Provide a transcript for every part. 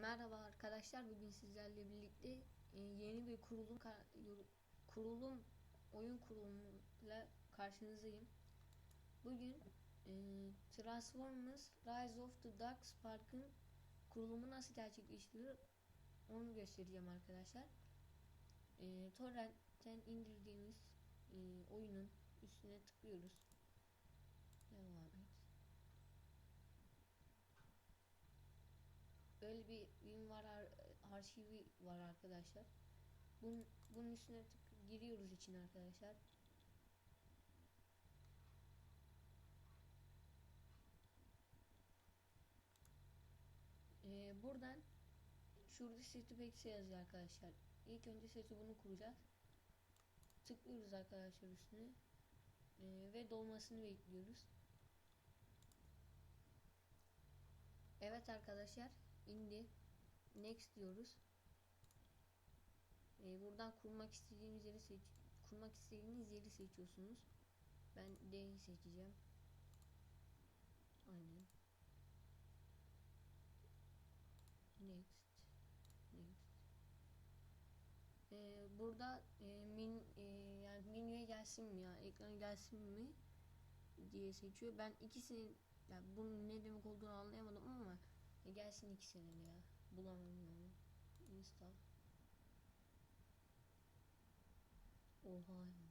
Merhaba arkadaşlar. Bugün sizlerle birlikte e, yeni bir kurulum kurulum oyun kurulumuyla karşınızdayım. Bugün e, Transformers Rise of the Dark Spark'ın kurulumu nasıl gerçekleştirilir onu göstereceğim arkadaşlar. E, torrentten indirdiğimiz oyunun üstüne tıklıyoruz. Devam Böyle bir WinRAR ar- arşivi var arkadaşlar. Bunun, bunun üstüne giriyoruz için arkadaşlar. Ee, buradan şurada setupx yazıyor arkadaşlar. İlk önce setup'unu kuracağız. Tıklıyoruz arkadaşlar üstüne. Ee, ve dolmasını bekliyoruz. Evet arkadaşlar indi. Next diyoruz. Ee, buradan kurmak istediğiniz yeri seç kurmak istediğiniz yeri seçiyorsunuz. Ben D'yi seçeceğim. Aynen. Next. Next. Ee, burada e, min e, yani menüye gelsin mi ya ekrana gelsin mi diye seçiyor. Ben ikisini yani bunun ne demek olduğunu e, gelsin ikisini de ya. Bulamıyorum. Install. Oha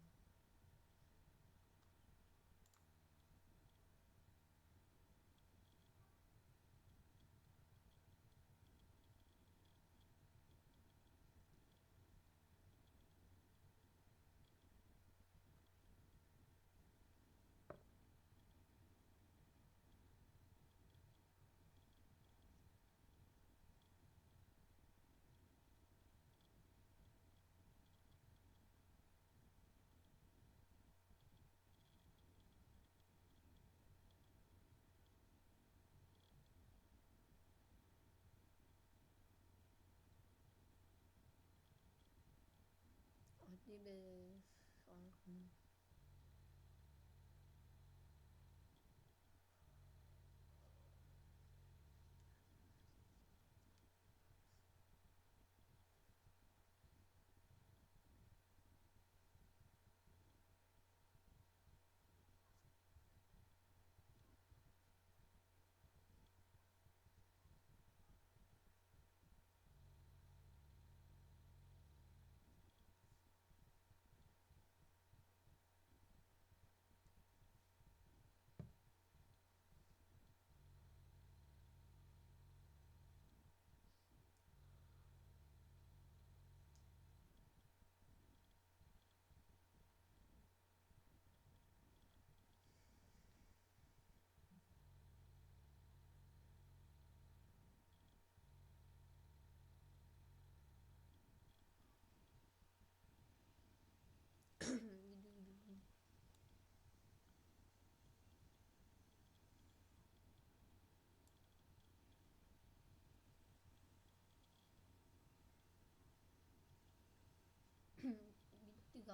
y ves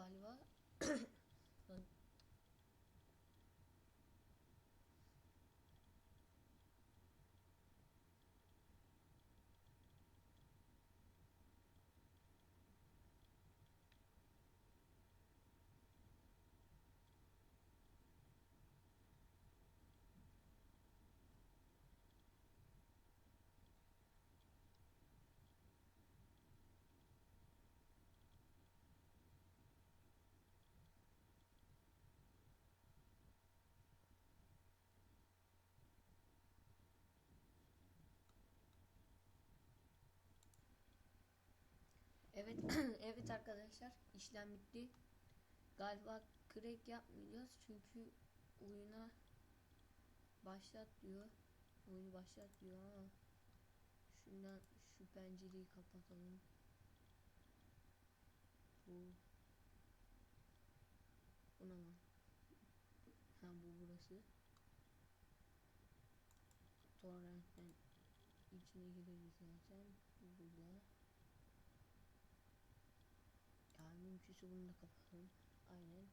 Bitti Evet, evet arkadaşlar işlem bitti. Galiba crack yapmayacağız çünkü oyuna başlat diyor. Oyunu başlat diyor ama şundan şu pencereyi kapatalım. Bu Buna mı? Ha bu burası. Torrent'ten içine gireriz zaten. Bu burada. Ya mümkünse bunu da kapatalım. Aynen.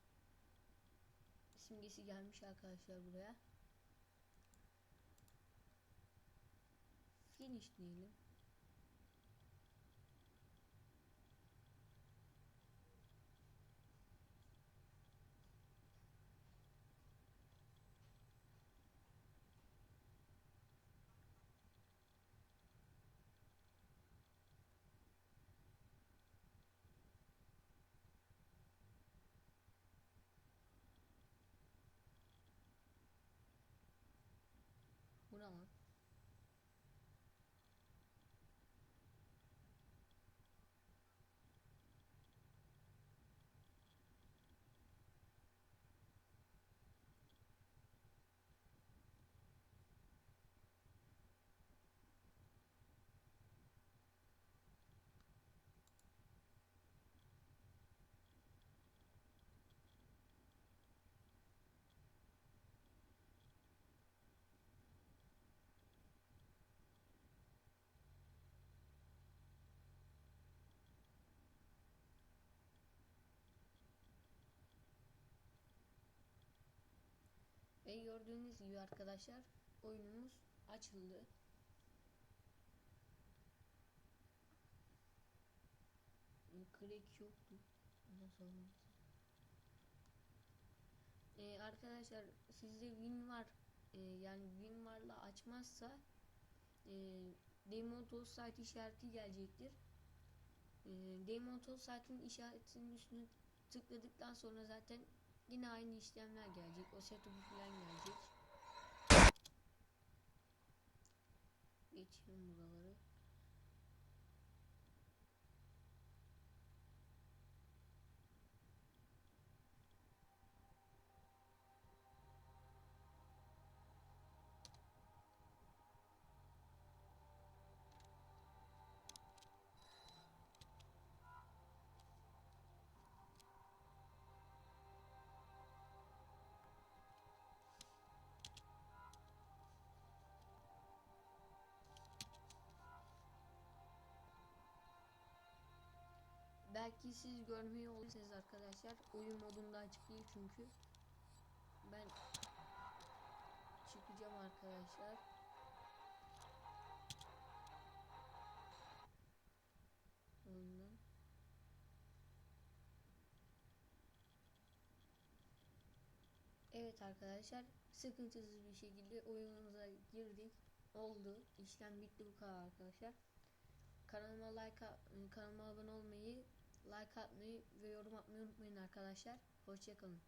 Simgesi gelmiş arkadaşlar buraya. Finish diyelim. Bu ne lan? Gördüğünüz gibi arkadaşlar oyunumuz açıldı. E, Crack yoktu. Ondan sonra e, arkadaşlar sizde win var e, yani win varla açmazsa e, Demon Tool site işareti gelecektir. E, Demon Tool işaretinin üstüne tıkladıktan sonra zaten yine aynı işlemler gelecek. O setup'u falan gelecek. Geçelim buraları. Belki siz görmeyi olursunuz arkadaşlar. Oyun modunda açık değil çünkü. Ben çıkacağım arkadaşlar. Oyundan. Evet arkadaşlar sıkıntısız bir şekilde oyunumuza girdik. Oldu. İşlem bitti bu kadar arkadaşlar. Kanalıma like kanalıma abone olmayı, like atmayı ve yorum atmayı unutmayın arkadaşlar. Hoşçakalın.